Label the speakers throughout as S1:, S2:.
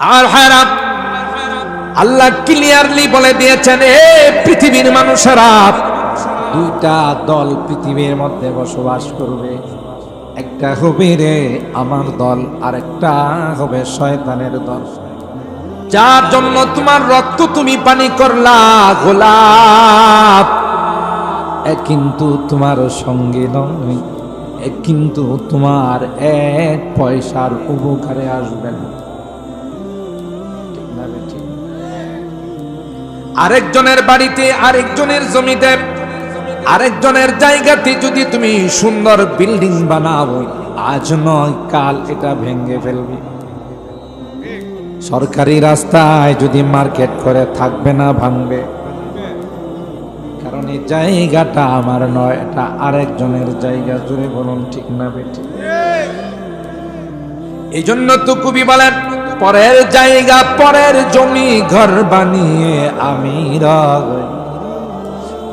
S1: আর আল্লাহ clearly বলে দিয়েছেন, এ পৃথিবীর মানুষেরা, দুইটা দল পৃথিবীর মধ্যে বসবাস করবে। একটা হবে রে আমার দল, আর একটা হবে শয়তানের দল। যার জন্য তোমার রক্ত তুমি পানি করলা, গোলাপ। কিন্তু তোমার সঙ্গে নয় কিন্তু তোমার এক পয়সার উপকারে আসবে না। আরেকজনের বাড়িতে আরেকজনের জমিতে আরেকজনের জায়গাতে যদি তুমি সুন্দর বিল্ডিং বানাও আজ নয় কাল এটা ভেঙে ফেলবে। সরকারি রাস্তায় যদি মার্কেট করে থাকবে না ভাঙবে। কারণ এই জায়গাটা আমার নয় এটা আরেকজনের জায়গা জুড়ে বলুন ঠিক না বেটি এই জন্য তো কবি বলেন পরের জায়গা, পরের জমি ঘর বানিয়ে আমি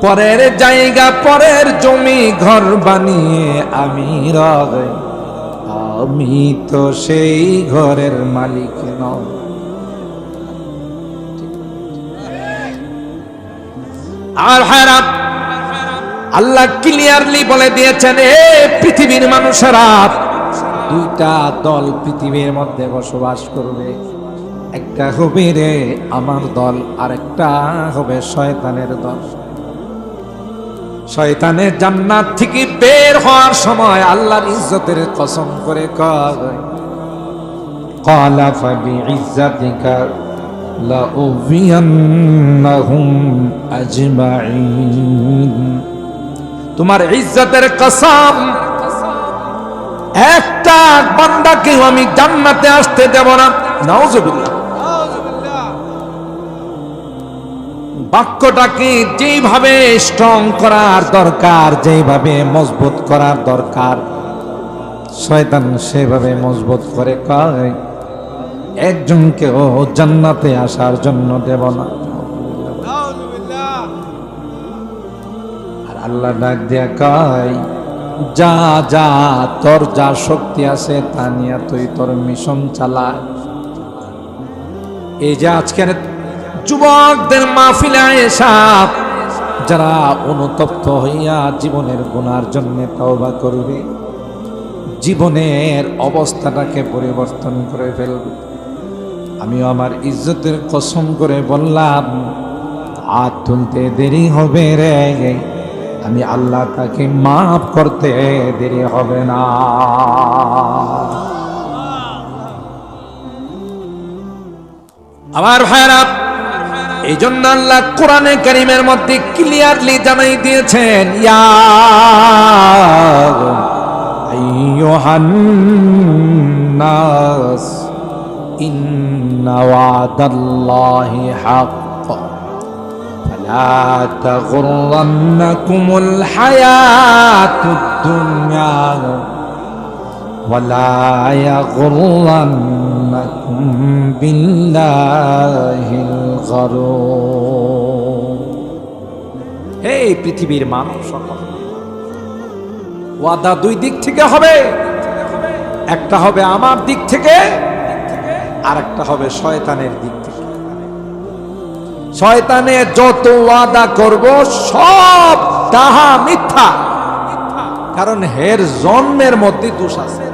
S1: পরের জায়গা, পরের জমি ঘর বানিয়ে আমি আমি তো সেই ঘরের মালিক নয় আর হারাম আল্লাহ ক্লিয়ারলি বলে দিয়েছেন, এ পৃথিবীর মানুষেরা দুইটা দল পৃথিবীর মধ্যে বসবাস করবে। একটা হবে রে আমার দল আর একটা হবে শয়তানের দল। শয়তানের জান্নাত থেকে বের হওয়ার সময় আল্লাহর ইজ্জতের কসম করে তোমার ইজ্জতের কসম এক একটা বান্দাকেও আমি জান্নাতে আসতে দেব না। নাউজুবিল্লাহ। বাক্যটাকে যেভাবে স্ট্রং করার দরকার যেভাবে মজবুত করার দরকার। শয়তান সেভাবে মজবুত করে কয়, একজনকে ও জান্নাতে আসার জন্য দেব না। আর আল্লাহ ডাক দিয়া কয় যা যা, তোর যা শক্তি আছে তা নিয়ে তুই তোর মিশন চালা এই যে আজকের যুবকদের মাহফিলে এসা যারা অনুতপ্ত হইয়া জীবনের গুনার জন্য তওবা করবে, জীবনের অবস্থাটাকে পরিবর্তন করে ফেলবে। আমিও আমার ইজ্জতের কসম করে বললাম, হাত তুলতে দেরি হবে রে। আমি আল্লাহ তাকে মাফ করতে দেরি হবে না। আমার ভাইরা এই জন্য আল্লাহ কোরআনে করিমের মধ্যে ক্লিয়ারলি জানাই দিয়েছেন, ইয়া ইন্নাওয়াদাল্লাহি হাক إن وعد الله حق فلا تغرنكم الحياة الدنيا ولا يغرنكم بالله الغرور হে পৃথিবীর মানব সকল ওয়াদা দুই দিক থেকে হবে একটা হবে আমার দিক থেকে আর একটা হবে শয়তানের দিক থেকে শয়তানের যত ওয়াদা করব সব তাহা মিথ্যা। কারণ হের জন্মের মধ্যে দোষ আছে।